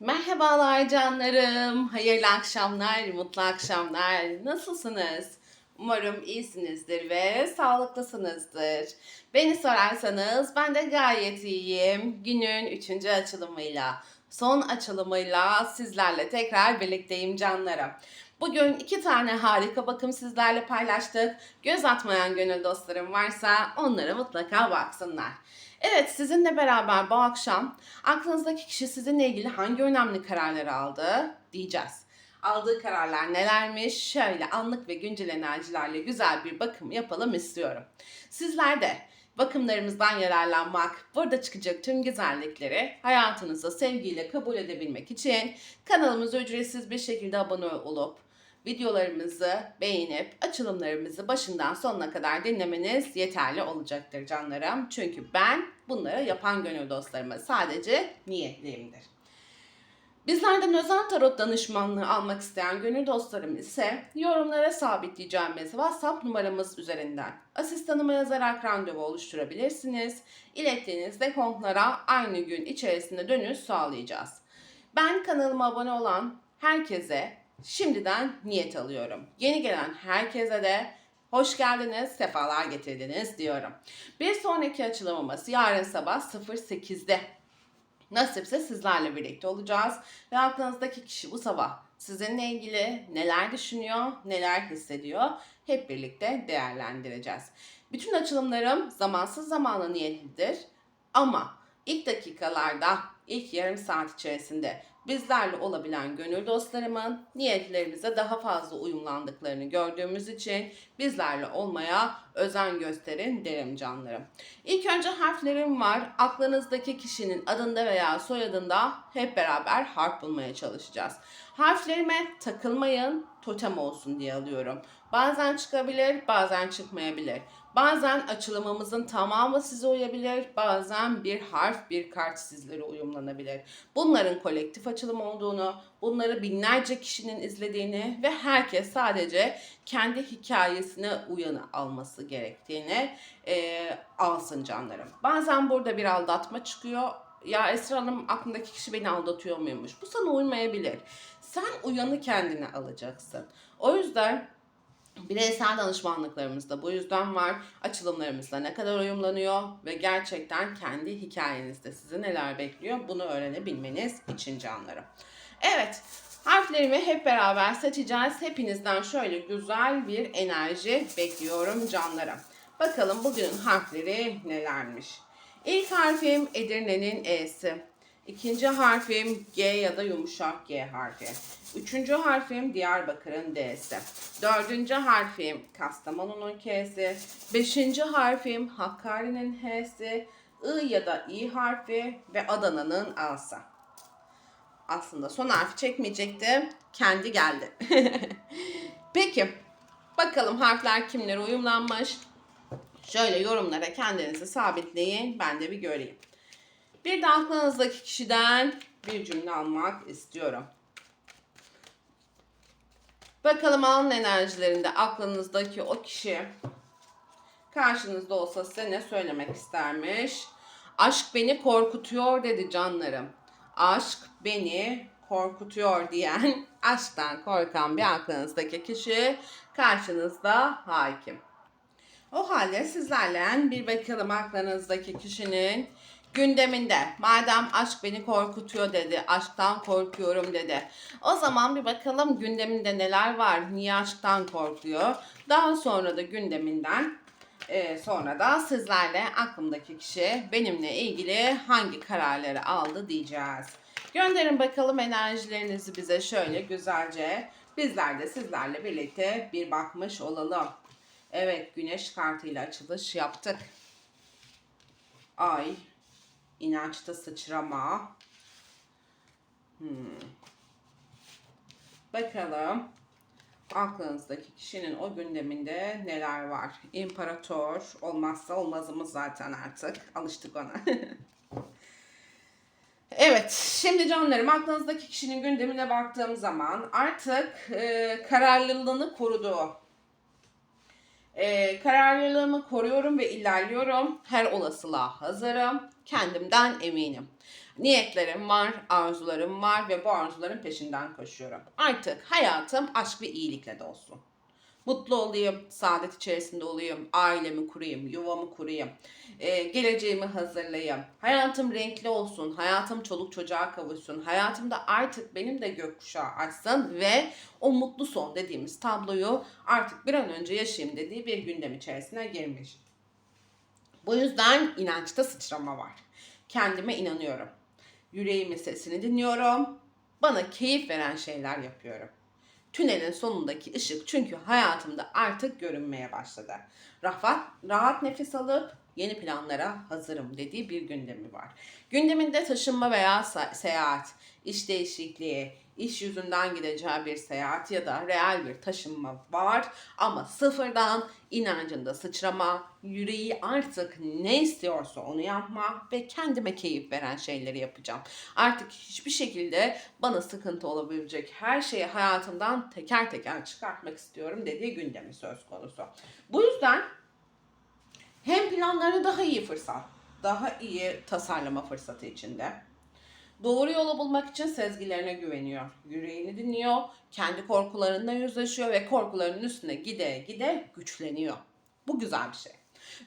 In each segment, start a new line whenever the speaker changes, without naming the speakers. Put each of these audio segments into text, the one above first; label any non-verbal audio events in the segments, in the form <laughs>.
Merhabalar canlarım. Hayırlı akşamlar, mutlu akşamlar. Nasılsınız? Umarım iyisinizdir ve sağlıklısınızdır. Beni sorarsanız ben de gayet iyiyim. Günün üçüncü açılımıyla, son açılımıyla sizlerle tekrar birlikteyim canlarım. Bugün iki tane harika bakım sizlerle paylaştık. Göz atmayan gönül dostlarım varsa onlara mutlaka baksınlar. Evet sizinle beraber bu akşam aklınızdaki kişi sizinle ilgili hangi önemli kararları aldı diyeceğiz. Aldığı kararlar nelermiş? Şöyle anlık ve güncel enerjilerle güzel bir bakım yapalım istiyorum. Sizler de bakımlarımızdan yararlanmak, burada çıkacak tüm güzellikleri hayatınızda sevgiyle kabul edebilmek için kanalımıza ücretsiz bir şekilde abone olup videolarımızı beğenip açılımlarımızı başından sonuna kadar dinlemeniz yeterli olacaktır canlarım. Çünkü ben bunları yapan gönül dostlarıma sadece niyetliyimdir. Bizlerden özel tarot danışmanlığı almak isteyen gönül dostlarım ise yorumlara sabitleyeceğimiz WhatsApp numaramız üzerinden asistanıma yazarak randevu oluşturabilirsiniz. İlettiğiniz dekontlara aynı gün içerisinde dönüş sağlayacağız. Ben kanalıma abone olan herkese şimdiden niyet alıyorum. Yeni gelen herkese de hoş geldiniz, sefalar getirdiniz diyorum. Bir sonraki açılımımız yarın sabah 08'de. Nasipse sizlerle birlikte olacağız ve aklınızdaki kişi bu sabah sizinle ilgili neler düşünüyor, neler hissediyor hep birlikte değerlendireceğiz. Bütün açılımlarım zamansız zamana niyetlidir ama ilk dakikalarda, ilk yarım saat içerisinde bizlerle olabilen gönül dostlarımın niyetlerimize daha fazla uyumlandıklarını gördüğümüz için bizlerle olmaya özen gösterin derim canlarım. İlk önce harflerim var. Aklınızdaki kişinin adında veya soyadında hep beraber harf bulmaya çalışacağız. Harflerime takılmayın, totem olsun diye alıyorum. Bazen çıkabilir, bazen çıkmayabilir. Bazen açılımımızın tamamı size uyabilir, bazen bir harf, bir kart sizlere uyumlanabilir. Bunların kolektif açılım olduğunu, bunları binlerce kişinin izlediğini ve herkes sadece kendi hikayesine uyanı alması gerektiğini e, alsın canlarım. Bazen burada bir aldatma çıkıyor. Ya Esra Hanım aklındaki kişi beni aldatıyor muymuş? Bu sana uymayabilir. Sen uyanı kendine alacaksın. O yüzden Bireysel danışmanlıklarımız da bu yüzden var. Açılımlarımızda ne kadar uyumlanıyor ve gerçekten kendi hikayenizde sizi neler bekliyor bunu öğrenebilmeniz için canlarım. Evet, harflerimi hep beraber seçeceğiz. Hepinizden şöyle güzel bir enerji bekliyorum canlarım. Bakalım bugünün harfleri nelermiş. İlk harfim Edirne'nin E'si. İkinci harfim G ya da yumuşak G harfi. Üçüncü harfim Diyarbakır'ın D'si. Dördüncü harfim Kastamonu'nun K'si. Beşinci harfim Hakkari'nin H'si. I ya da İ harfi ve Adana'nın A'sı. Aslında son harfi çekmeyecektim. Kendi geldi. <laughs> Peki. Bakalım harfler kimlere uyumlanmış. Şöyle yorumlara kendinizi sabitleyin. Ben de bir göreyim. Bir de aklınızdaki kişiden bir cümle almak istiyorum. Bakalım alın enerjilerinde aklınızdaki o kişi karşınızda olsa size ne söylemek istermiş? Aşk beni korkutuyor dedi canlarım. Aşk beni korkutuyor diyen, <laughs> aşktan korkan bir aklınızdaki kişi karşınızda hakim. O halde sizlerle bir bakalım aklınızdaki kişinin gündeminde. Madem aşk beni korkutuyor dedi, aşktan korkuyorum dedi. O zaman bir bakalım gündeminde neler var, niye aşktan korkuyor. Daha sonra da gündeminden e, sonra da sizlerle aklımdaki kişi benimle ilgili hangi kararları aldı diyeceğiz. Gönderin bakalım enerjilerinizi bize şöyle güzelce. Bizler de sizlerle birlikte bir bakmış olalım. Evet güneş kartıyla açılış yaptık. Ay, inançta sıçrama. Hmm. Bakalım aklınızdaki kişinin o gündeminde neler var? İmparator olmazsa olmazımız zaten artık. Alıştık ona. <laughs> Evet, şimdi canlarım aklınızdaki kişinin gündemine baktığım zaman artık e, kararlılığını koruduğu, e, kararlılığımı koruyorum ve ilerliyorum. Her olasılığa hazırım. Kendimden eminim. Niyetlerim var, arzularım var ve bu arzuların peşinden koşuyorum. Artık hayatım aşk ve iyilikle dolsun. Mutlu olayım, saadet içerisinde olayım, ailemi kurayım, yuvamı kurayım, e, geleceğimi hazırlayayım. Hayatım renkli olsun, hayatım çoluk çocuğa kavuşsun, hayatımda artık benim de gökkuşağı açsın ve o mutlu son dediğimiz tabloyu artık bir an önce yaşayayım dediği bir gündem içerisine girmiş. Bu yüzden inançta sıçrama var. Kendime inanıyorum. Yüreğimin sesini dinliyorum. Bana keyif veren şeyler yapıyorum. Tünelin sonundaki ışık çünkü hayatımda artık görünmeye başladı. Rahat, rahat nefes alıp yeni planlara hazırım dediği bir gündemi var. Gündeminde taşınma veya se- seyahat, iş değişikliği, iş yüzünden gideceği bir seyahat ya da real bir taşınma var ama sıfırdan inancında sıçrama, yüreği artık ne istiyorsa onu yapma ve kendime keyif veren şeyleri yapacağım. Artık hiçbir şekilde bana sıkıntı olabilecek her şeyi hayatımdan teker teker çıkartmak istiyorum dediği gündemi söz konusu. Bu yüzden hem planlarını daha iyi fırsat, daha iyi tasarlama fırsatı içinde. Doğru yolu bulmak için sezgilerine güveniyor. Yüreğini dinliyor, kendi korkularından yüzleşiyor ve korkularının üstüne gide gide güçleniyor. Bu güzel bir şey.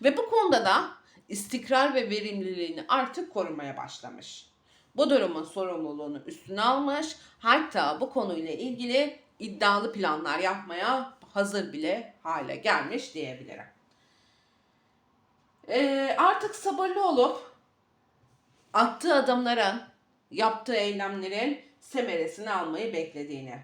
Ve bu konuda da istikrar ve verimliliğini artık korumaya başlamış. Bu durumun sorumluluğunu üstüne almış, hatta bu konuyla ilgili iddialı planlar yapmaya hazır bile hale gelmiş diyebilirim. Ee, artık sabırlı olup attığı adımların, yaptığı eylemlerin semeresini almayı beklediğini,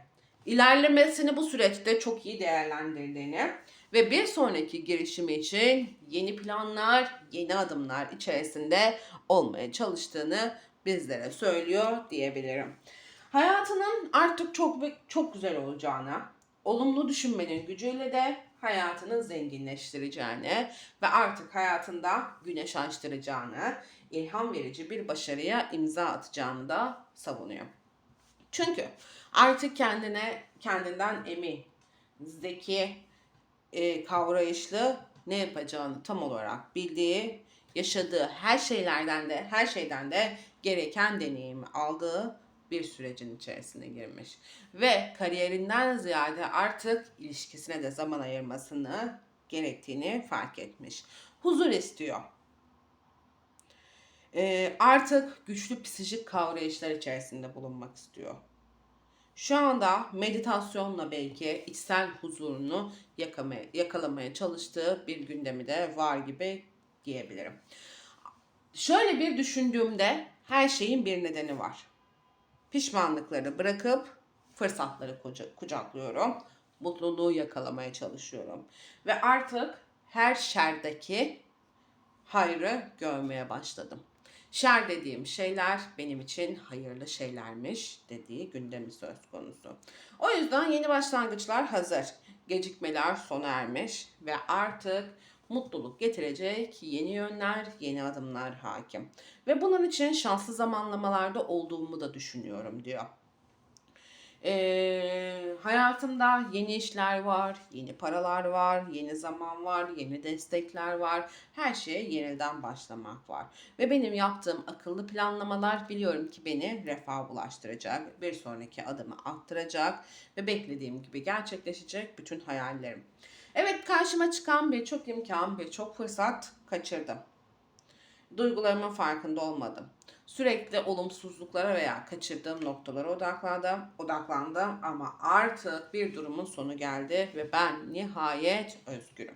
ilerlemesini bu süreçte çok iyi değerlendirdiğini ve bir sonraki girişimi için yeni planlar, yeni adımlar içerisinde olmaya çalıştığını bizlere söylüyor diyebilirim. Hayatının artık çok çok güzel olacağını, olumlu düşünmenin gücüyle de hayatını zenginleştireceğini ve artık hayatında güneş açtıracağını, ilham verici bir başarıya imza atacağını da savunuyor. Çünkü artık kendine kendinden emin, zeki, e, kavrayışlı ne yapacağını tam olarak bildiği, yaşadığı her şeylerden de her şeyden de gereken deneyimi aldığı bir sürecin içerisine girmiş. Ve kariyerinden ziyade artık ilişkisine de zaman ayırmasını gerektiğini fark etmiş. Huzur istiyor. Ee, artık güçlü psikolojik kavrayışlar içerisinde bulunmak istiyor. Şu anda meditasyonla belki içsel huzurunu yakamaya, yakalamaya çalıştığı bir gündemi de var gibi diyebilirim. Şöyle bir düşündüğümde her şeyin bir nedeni var. Pişmanlıkları bırakıp fırsatları kucaklıyorum. Mutluluğu yakalamaya çalışıyorum. Ve artık her şerdeki hayrı görmeye başladım. Şer dediğim şeyler benim için hayırlı şeylermiş dediği gündemi söz konusu. O yüzden yeni başlangıçlar hazır. Gecikmeler sona ermiş ve artık mutluluk getirecek yeni yönler, yeni adımlar hakim. Ve bunun için şanslı zamanlamalarda olduğumu da düşünüyorum diyor. Ee, hayatımda yeni işler var, yeni paralar var, yeni zaman var, yeni destekler var. Her şeye yeniden başlamak var. Ve benim yaptığım akıllı planlamalar biliyorum ki beni refah bulaştıracak, bir sonraki adımı attıracak ve beklediğim gibi gerçekleşecek bütün hayallerim. Evet karşıma çıkan birçok imkan, birçok fırsat kaçırdım. Duygularımın farkında olmadım. Sürekli olumsuzluklara veya kaçırdığım noktalara odaklandım, odaklandım ama artık bir durumun sonu geldi ve ben nihayet özgürüm.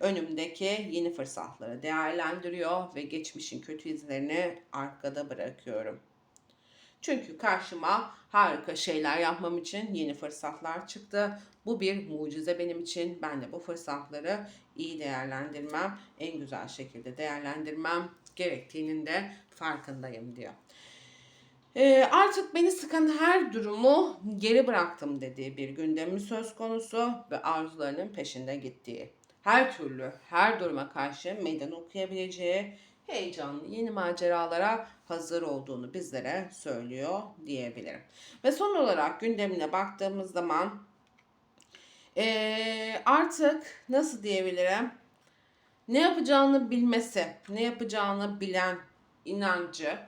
Önümdeki yeni fırsatları değerlendiriyor ve geçmişin kötü izlerini arkada bırakıyorum. Çünkü karşıma harika şeyler yapmam için yeni fırsatlar çıktı. Bu bir mucize benim için. Ben de bu fırsatları iyi değerlendirmem, en güzel şekilde değerlendirmem gerektiğinin de farkındayım diyor. E, artık beni sıkan her durumu geri bıraktım dediği bir gündemi söz konusu ve arzularının peşinde gittiği. Her türlü, her duruma karşı meydan okuyabileceği heyecanlı yeni maceralara hazır olduğunu bizlere söylüyor diyebilirim. Ve son olarak gündemine baktığımız zaman ee, artık nasıl diyebilirim? Ne yapacağını bilmesi, ne yapacağını bilen inancı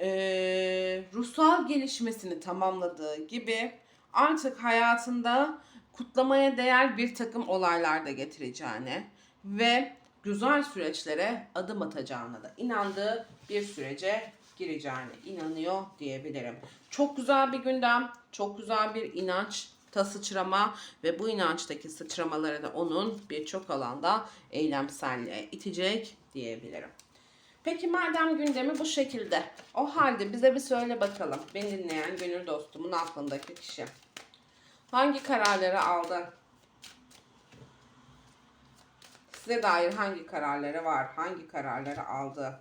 e, ruhsal gelişmesini tamamladığı gibi artık hayatında kutlamaya değer bir takım olaylar da getireceğine ve güzel süreçlere adım atacağına da inandığı bir sürece gireceğine inanıyor diyebilirim. Çok güzel bir gündem, çok güzel bir inanç ta sıçrama ve bu inançtaki sıçramaları da onun birçok alanda eylemselliğe itecek diyebilirim. Peki madem gündemi bu şekilde, o halde bize bir söyle bakalım. Beni dinleyen gönül dostumun aklındaki kişi. Hangi kararları aldı? Size dair hangi kararları var? Hangi kararları aldı?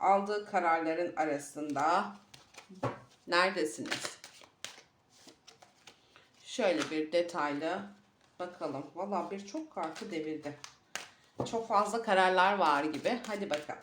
Aldığı kararların arasında neredesiniz? Şöyle bir detaylı bakalım. Valla birçok kartı devirdi. Çok fazla kararlar var gibi. Hadi bakalım.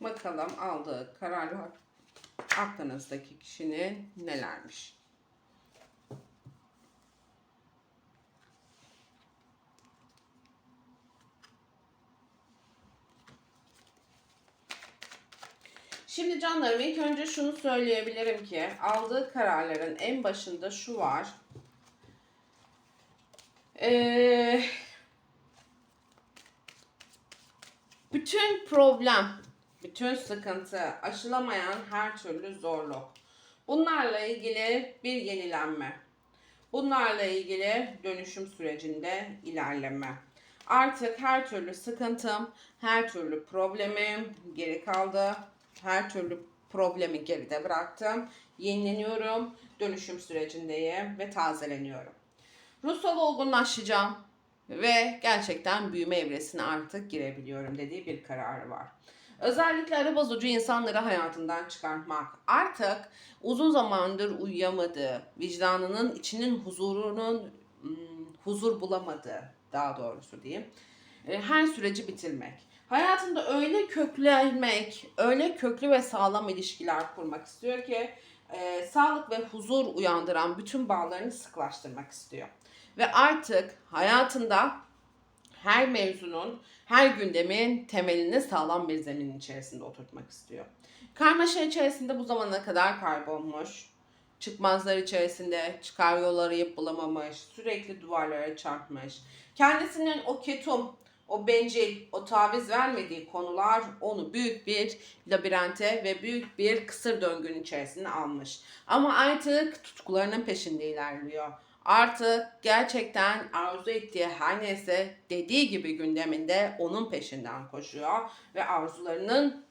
Bakalım aldığı kararlar aklınızdaki kişinin nelermiş? Şimdi canlarım ilk önce şunu söyleyebilirim ki aldığı kararların en başında şu var. Ee, bütün problem, bütün sıkıntı, aşılamayan her türlü zorluk. Bunlarla ilgili bir yenilenme. Bunlarla ilgili dönüşüm sürecinde ilerleme. Artık her türlü sıkıntım, her türlü problemim geri kaldı. Her türlü problemi geride bıraktım. Yenileniyorum, dönüşüm sürecindeyim ve tazeleniyorum. Ruhsal olgunlaşacağım ve gerçekten büyüme evresine artık girebiliyorum dediği bir kararı var. Özellikle ara bozucu insanları hayatından çıkartmak. Artık uzun zamandır uyuyamadığı, vicdanının içinin huzurunun hmm, huzur bulamadığı daha doğrusu diyeyim. e, Her süreci bitirmek. Hayatında öyle köklenmek, öyle köklü ve sağlam ilişkiler kurmak istiyor ki e, sağlık ve huzur uyandıran bütün bağlarını sıklaştırmak istiyor. Ve artık hayatında her mevzunun, her gündemin temelini sağlam bir zeminin içerisinde oturtmak istiyor. Karmaşa içerisinde bu zamana kadar kaybolmuş, çıkmazlar içerisinde çıkar yol arayıp bulamamış, sürekli duvarlara çarpmış. Kendisinin o ketum, o bencil, o taviz vermediği konular onu büyük bir labirente ve büyük bir kısır döngünün içerisine almış. Ama artık tutkularının peşinde ilerliyor. Artık gerçekten arzu ettiği her neyse dediği gibi gündeminde onun peşinden koşuyor ve arzularının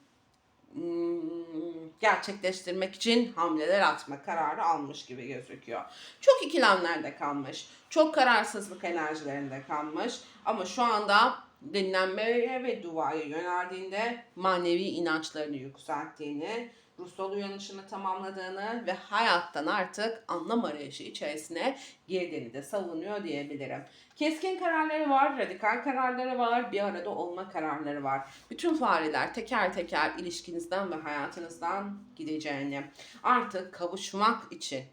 hmm, gerçekleştirmek için hamleler atma kararı almış gibi gözüküyor. Çok ikilemlerde kalmış. Çok kararsızlık enerjilerinde kalmış. Ama şu anda dinlenmeye ve duaya yöneldiğinde manevi inançlarını yükselttiğini, ruhsal uyanışını tamamladığını ve hayattan artık anlam arayışı içerisine girdiğini de savunuyor diyebilirim. Keskin kararları var, radikal kararları var, bir arada olma kararları var. Bütün fareler teker teker ilişkinizden ve hayatınızdan gideceğini, artık kavuşmak için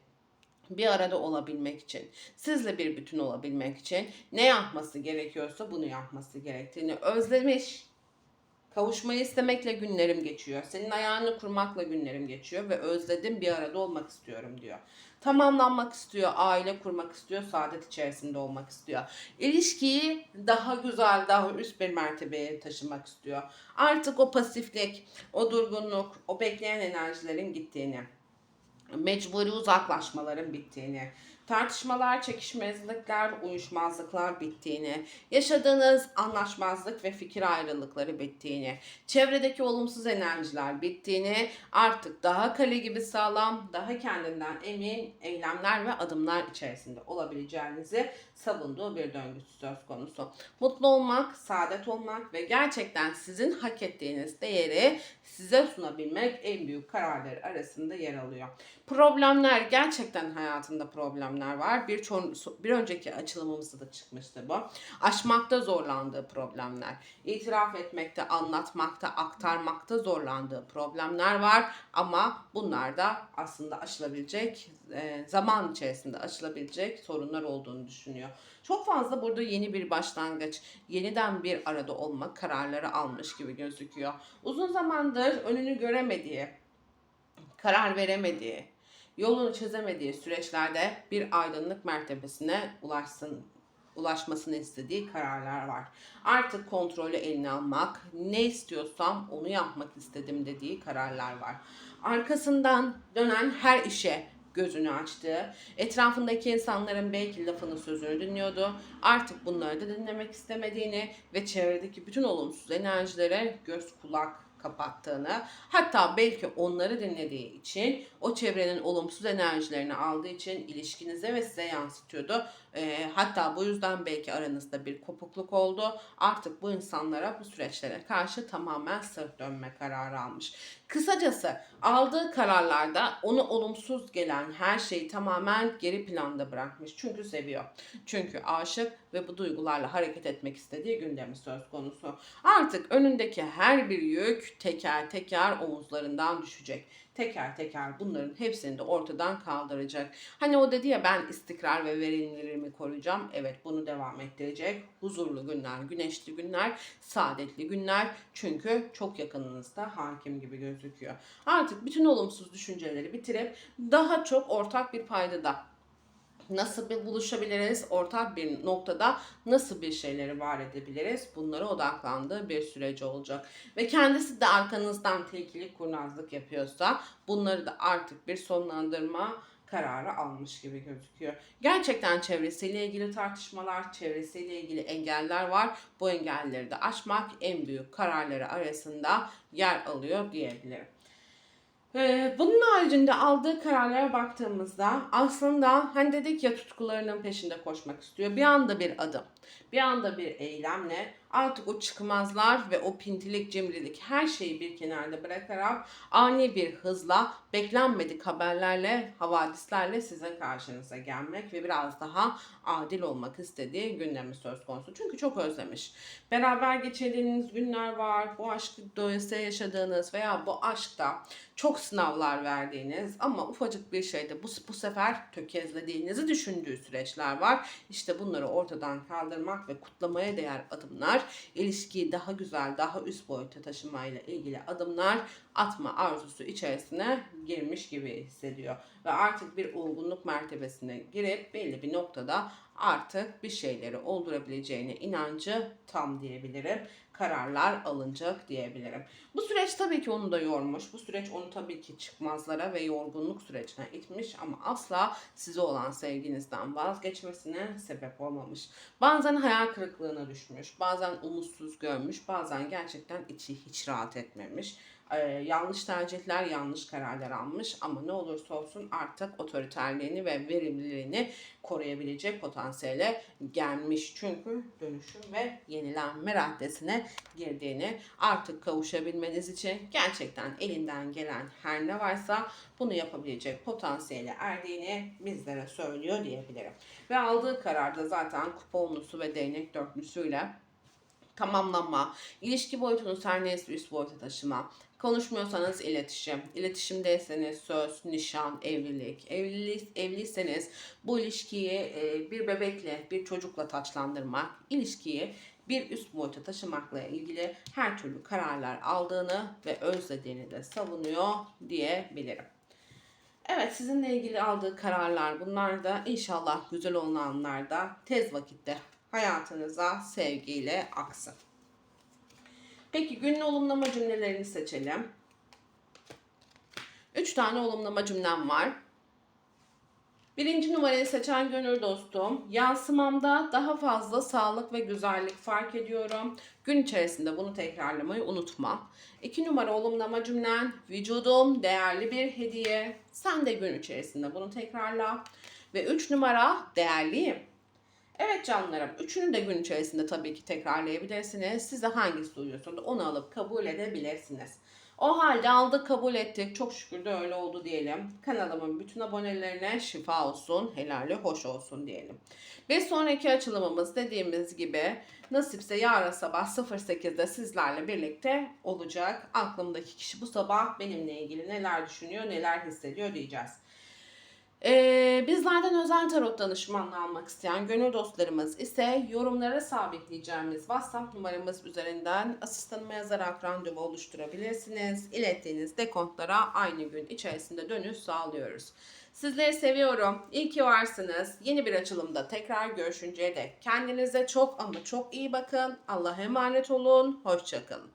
bir arada olabilmek için, sizle bir bütün olabilmek için ne yapması gerekiyorsa bunu yapması gerektiğini özlemiş. Kavuşmayı istemekle günlerim geçiyor. Senin ayağını kurmakla günlerim geçiyor ve özledim bir arada olmak istiyorum diyor. Tamamlanmak istiyor, aile kurmak istiyor, saadet içerisinde olmak istiyor. İlişkiyi daha güzel, daha üst bir mertebeye taşımak istiyor. Artık o pasiflik, o durgunluk, o bekleyen enerjilerin gittiğini mecburi uzaklaşmaların bittiğini, tartışmalar, çekişmezlikler, uyuşmazlıklar bittiğini, yaşadığınız anlaşmazlık ve fikir ayrılıkları bittiğini, çevredeki olumsuz enerjiler bittiğini, artık daha kale gibi sağlam, daha kendinden emin eylemler ve adımlar içerisinde olabileceğinizi savunduğu bir döngüsü söz konusu. Mutlu olmak, saadet olmak ve gerçekten sizin hak ettiğiniz değeri size sunabilmek en büyük kararları arasında yer alıyor. Problemler gerçekten hayatında problemler var. Bir bir önceki açılımımızda da çıkmıştı bu. Aşmakta zorlandığı problemler, itiraf etmekte, anlatmakta, aktarmakta zorlandığı problemler var ama bunlar da aslında aşılabilecek e, zaman içerisinde aşılabilecek sorunlar olduğunu düşünüyor. Çok fazla burada yeni bir başlangıç, yeniden bir arada olma kararları almış gibi gözüküyor. Uzun zamandır önünü göremediği, karar veremediği, yolunu çözemediği süreçlerde bir aydınlık mertebesine ulaşsın ulaşmasını istediği kararlar var. Artık kontrolü eline almak, ne istiyorsam onu yapmak istedim dediği kararlar var. Arkasından dönen her işe gözünü açtı. Etrafındaki insanların belki lafını sözünü dinliyordu. Artık bunları da dinlemek istemediğini ve çevredeki bütün olumsuz enerjilere göz kulak kapattığını, hatta belki onları dinlediği için, o çevrenin olumsuz enerjilerini aldığı için ilişkinize ve size yansıtıyordu. Ee, hatta bu yüzden belki aranızda bir kopukluk oldu. Artık bu insanlara, bu süreçlere karşı tamamen sırt dönme kararı almış. Kısacası aldığı kararlarda onu olumsuz gelen her şeyi tamamen geri planda bırakmış. Çünkü seviyor. Çünkü aşık ve bu duygularla hareket etmek istediği gündemi söz konusu. Artık önündeki her bir yük teker teker omuzlarından düşecek. Teker teker bunların hepsini de ortadan kaldıracak. Hani o dedi ya ben istikrar ve verimliliğimi koruyacağım. Evet bunu devam ettirecek. Huzurlu günler, güneşli günler, saadetli günler. Çünkü çok yakınınızda hakim gibi gözüküyor. Artık bütün olumsuz düşünceleri bitirip daha çok ortak bir paydada nasıl bir buluşabiliriz, ortak bir noktada nasıl bir şeyleri var edebiliriz bunlara odaklandığı bir süreci olacak. Ve kendisi de arkanızdan tilkilik kurnazlık yapıyorsa bunları da artık bir sonlandırma kararı almış gibi gözüküyor. Gerçekten çevresiyle ilgili tartışmalar, çevresiyle ilgili engeller var. Bu engelleri de aşmak en büyük kararları arasında yer alıyor diyebilirim. Ee, bunun haricinde aldığı kararlara baktığımızda aslında hani dedik ya tutkularının peşinde koşmak istiyor. Bir anda bir adım, bir anda bir eylemle artık o çıkmazlar ve o pintilik, cimrilik her şeyi bir kenarda bırakarak ani bir hızla beklenmedik haberlerle, havadislerle sizin karşınıza gelmek ve biraz daha adil olmak istediği gündemi söz konusu. Çünkü çok özlemiş. Beraber geçirdiğiniz günler var. Bu aşkı doyasıya yaşadığınız veya bu aşkta çok sınavlar verdiğiniz ama ufacık bir şeyde bu, bu sefer tökezlediğinizi düşündüğü süreçler var. İşte bunları ortadan kaldırmak ve kutlamaya değer adımlar, ilişkiyi daha güzel, daha üst boyuta taşımayla ilgili adımlar atma arzusu içerisine girmiş gibi hissediyor. Ve artık bir olgunluk mertebesine girip belli bir noktada artık bir şeyleri oldurabileceğine inancı tam diyebilirim. Kararlar alınacak diyebilirim. Bu süreç tabii ki onu da yormuş. Bu süreç onu tabii ki çıkmazlara ve yorgunluk sürecine itmiş ama asla size olan sevginizden vazgeçmesine sebep olmamış. Bazen hayal kırıklığına düşmüş, bazen umutsuz görmüş, bazen gerçekten içi hiç rahat etmemiş e, yanlış tercihler, yanlış kararlar almış ama ne olursa olsun artık otoriterliğini ve verimliliğini koruyabilecek potansiyele gelmiş. Çünkü dönüşüm ve yenilenme raddesine girdiğini artık kavuşabilmeniz için gerçekten elinden gelen her ne varsa bunu yapabilecek potansiyele erdiğini bizlere söylüyor diyebilirim. Ve aldığı kararda zaten kuponlusu ve değnek dörtlüsüyle tamamlama, ilişki boyutunu her neyse üst boyuta taşıma, konuşmuyorsanız iletişim, iletişimdeyseniz söz, nişan, evlilik, evli, evliyseniz bu ilişkiyi e, bir bebekle, bir çocukla taçlandırmak, ilişkiyi bir üst boyuta taşımakla ilgili her türlü kararlar aldığını ve özlediğini de savunuyor diyebilirim. Evet sizinle ilgili aldığı kararlar bunlar da inşallah güzel olanlar tez vakitte hayatınıza sevgiyle aksın. Peki günün olumlama cümlelerini seçelim. Üç tane olumlama cümlem var. Birinci numarayı seçen gönül dostum, yansımamda daha fazla sağlık ve güzellik fark ediyorum. Gün içerisinde bunu tekrarlamayı unutma. İki numara olumlama cümlen, vücudum değerli bir hediye. Sen de gün içerisinde bunu tekrarla. Ve üç numara, değerliyim. Evet canlarım, üçünü de gün içerisinde tabii ki tekrarlayabilirsiniz. Size hangisi uyuyorsa onu alıp kabul edebilirsiniz. O halde aldık kabul ettik. Çok şükür de öyle oldu diyelim. Kanalımın bütün abonelerine şifa olsun, helali hoş olsun diyelim. Bir sonraki açılımımız dediğimiz gibi nasipse yarın sabah 08'de sizlerle birlikte olacak. Aklımdaki kişi bu sabah benimle ilgili neler düşünüyor, neler hissediyor diyeceğiz. Ee, bizlerden özel tarot danışmanlığı almak isteyen gönül dostlarımız ise yorumlara sabitleyeceğimiz WhatsApp numaramız üzerinden asistanıma yazarak randevu oluşturabilirsiniz. İlettiğiniz dekontlara aynı gün içerisinde dönüş sağlıyoruz. Sizleri seviyorum. İyi ki varsınız. Yeni bir açılımda tekrar görüşünceye dek kendinize çok ama çok iyi bakın. Allah'a emanet olun. Hoşçakalın.